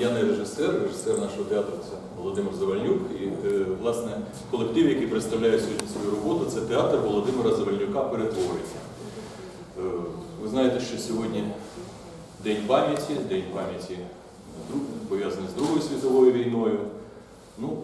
я не режисер, режисер нашого театру це Володимир Завальнюк. І е, власне колектив, який представляє сьогодні свою роботу, це театр Володимира Завальнюка перетвориться. Е, Ви знаєте, що сьогодні День пам'яті, День пам'яті пов'язаний з Другою світовою війною. Ну,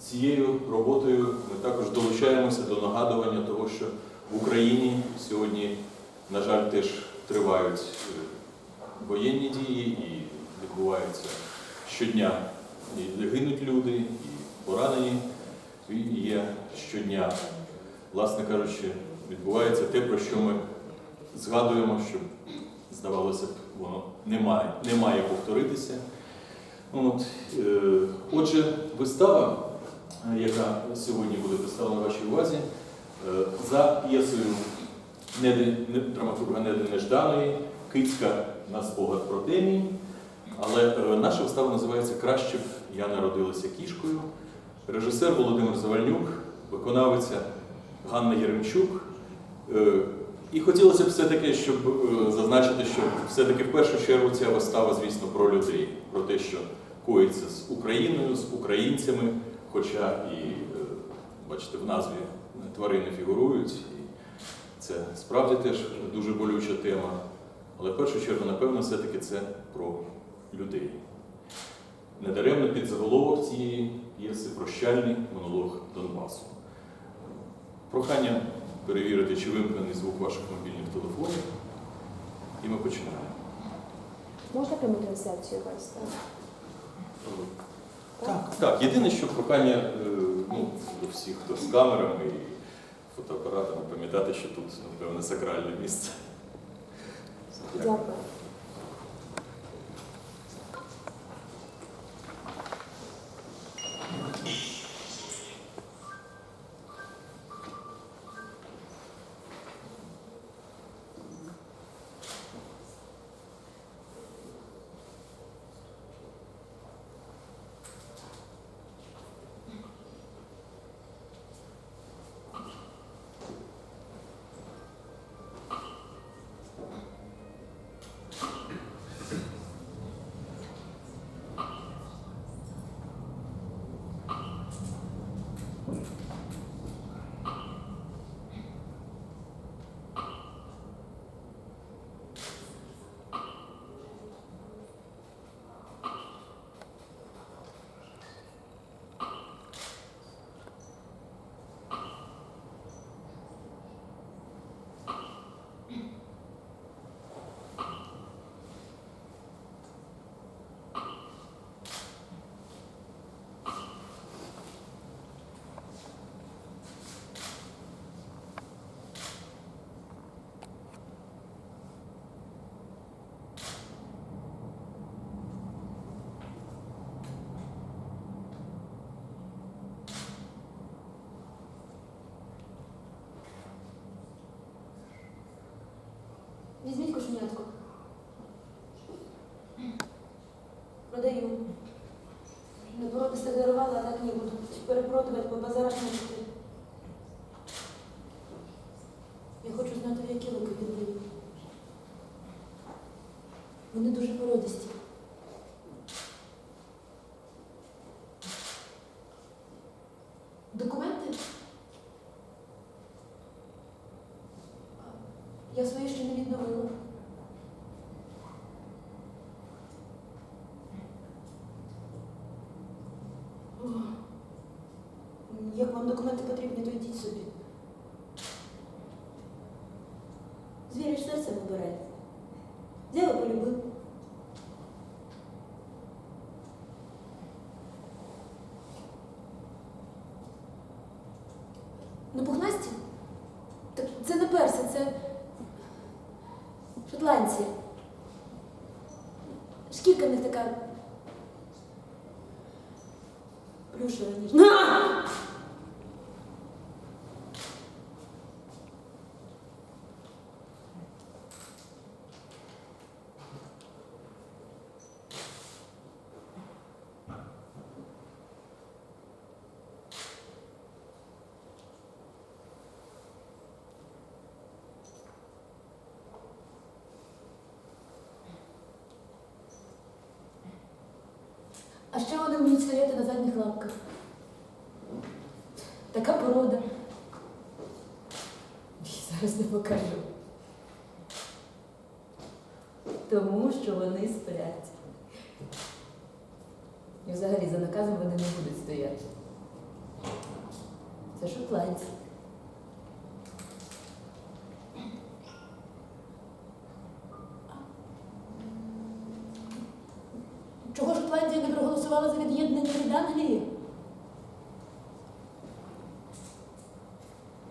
цією роботою ми також долучаємося до нагадування того, що в Україні сьогодні, на жаль, теж тривають е, воєнні дії і відбуваються щодня. І гинуть люди, і поранені є щодня. Власне кажучи, відбувається те, про що ми згадуємо, що здавалося б, воно не має, не має повторитися. От, е, отже, вистава, яка сьогодні буде представлена вашій увазі, е, за п'єсою драматурга Неди Нежданої, Кицька на спогад про темінь. Але е, наша вистава називається Краще я народилася кішкою. Режисер Володимир Завальнюк, виконавиця Ганна Єремчук. Е, І хотілося б все-таки, щоб е, зазначити, що все-таки в першу чергу ця вистава, звісно, про людей, про те, що коїться з Україною, з українцями, хоча і, бачите, в назві тварини фігурують. І це справді теж дуже болюча тема. Але в першу чергу, напевно, все-таки це про людей. Недаремно під заголовок цієї п'єси прощальний монолог Донбасу. Прохання перевірити, чи вимкнений звук ваших мобільних телефонів. І ми починаємо. Можна пряму трансляцію вести? Так, так. Єдине, що прохання е, ну, до всіх, хто з камерами і фотоапаратами, пам'ятати, що тут, напевне, сакральне місце. Дякую. Перепродувати бо зараз не піти. Я хочу знати, які луки відбив. Вони дуже породисті. Серце вибирає. Взяла полюбив. Ну, пухнасті? Так це не перси, це шотландці. Шкірка в них така. Плюшева ніжна. А ще вони вміють стояти на задніх лапках. Така порода. Зараз не покажу. Тому що вони сплять. І взагалі за наказом вони не будуть стояти. Це шотландці. Чого Шотландія проголосувала за від'єднання від Англії?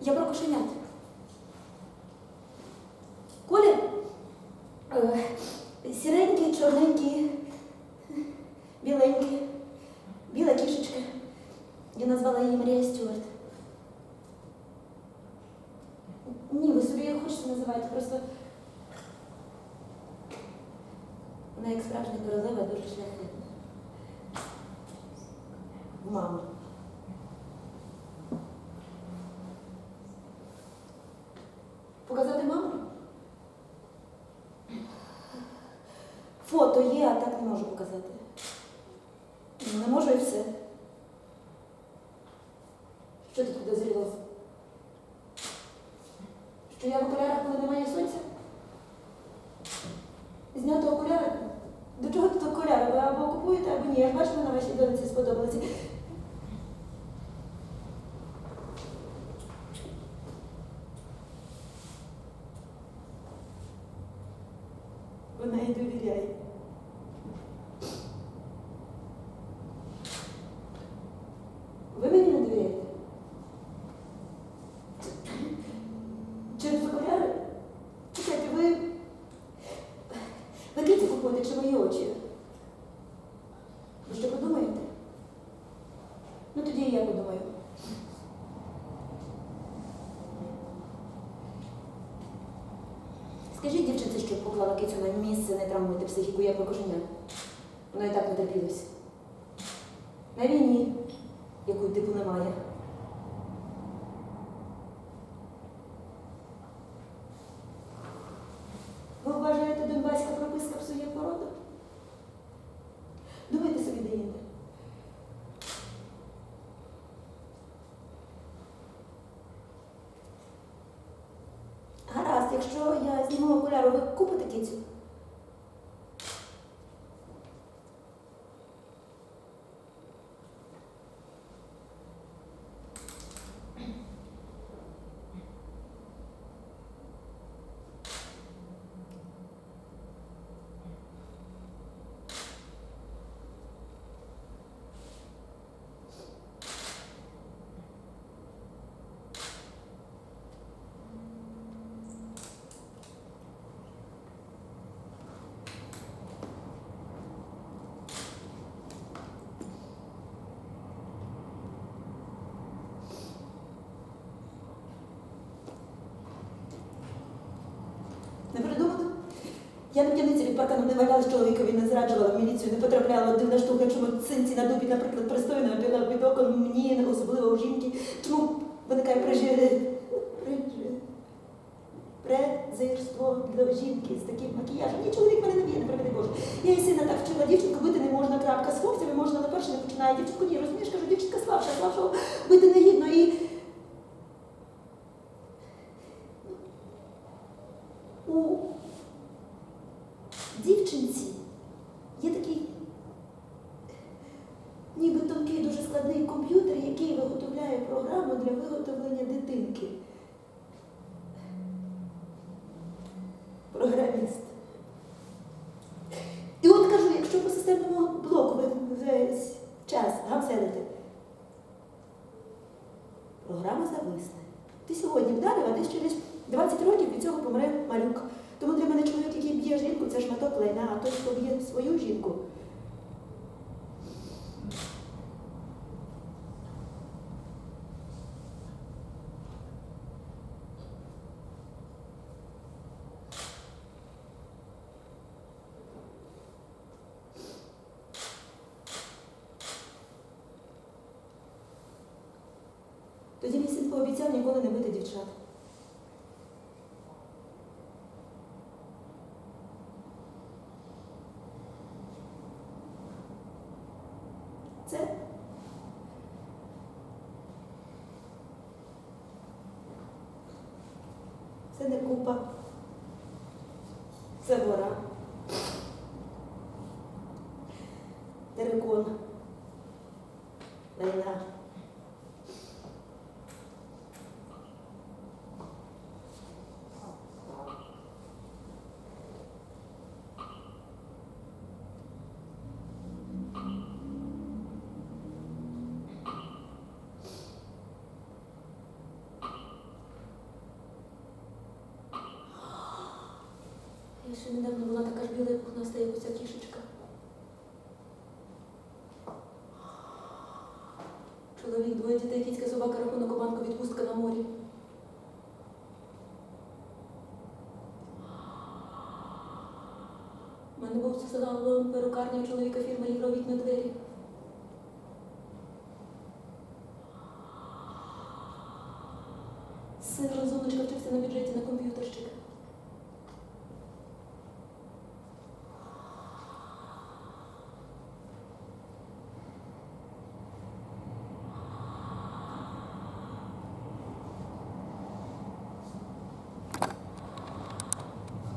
Я про кошенят. Колір? Е, Сіренький, чорненький, біленький, біла кішечка. Я назвала її Марія Стюарт. Ні, ви собі як хочете називайте, просто вона як справжня королева дуже шляхетна. Мама. Показати маму? Фото є, а так не можу показати. Не можу і все. Що тут підозріло? Що я в окулярах, коли немає сонця? Зняти окуляри? До чого тут окуляри? Ви або купуєте, або ні. Я ж бачила на вашій донеці сподобалося. Вона їй довіряє. Ви мені не довіряєте? Через окуляри? Чекайте, ви. Ви киці купуєте чи мої очі? Ви що подумаєте? Ну тоді і я подумаю. Скажіть дівчинці, щоб поклала кицю на місце, не травмуйте психіку, як ви коженя. Воно і так не терпілось. На війні, якої типу немає. Ви вважаєте, донбаська прописка псує породу? Думайте собі де я зніму окуляри, ви купите кицю? Я на п'яниці від паркану не валялась чоловікові, не зраджувала в міліцію, не потрапляла дивна штука, чому цинці на дубі, наприклад, пристойно біла від окон мені, особливо у жінки. Чому виникає прижири? Презирство для жінки з таким макіяжем. Ні, чоловік мене не б'є, не приведи Боже. Я і сина так вчила, дівчинку бити не можна, крапка. З хлопцями можна на перше не починає. Дівчинку ні, розумієш, кажу, дівчинка слабша, слабшого бити не гідно і. У дівчинці є такий ніби тонкий, дуже складний комп'ютер, який виготовляє програму для виготовлення дитинки. Програміст. І от кажу, якщо по системному блоку весь час гамселите, програма зависне. Ти сьогодні вдарив, а десь через 20 років від цього помре малюк. Тому для мене чоловік, який б'є жінку, це шматок лайна, а той, хто б'є свою жінку. Тоді мій син пообіцяв ніколи не бити дівчат. Це? Це не купа. Це гора. Терекон. Лайна. Я ще недавно була така ж біла і пухнаста, як оця кішечка. Чоловік, двоє дітей, кіцька собака, рахунок у банку, відпустка на морі. У мене був салон перукарня у чоловіка фірма Євровікна двері. Син розумничка вчився на бюджеті на комп'ютерщика.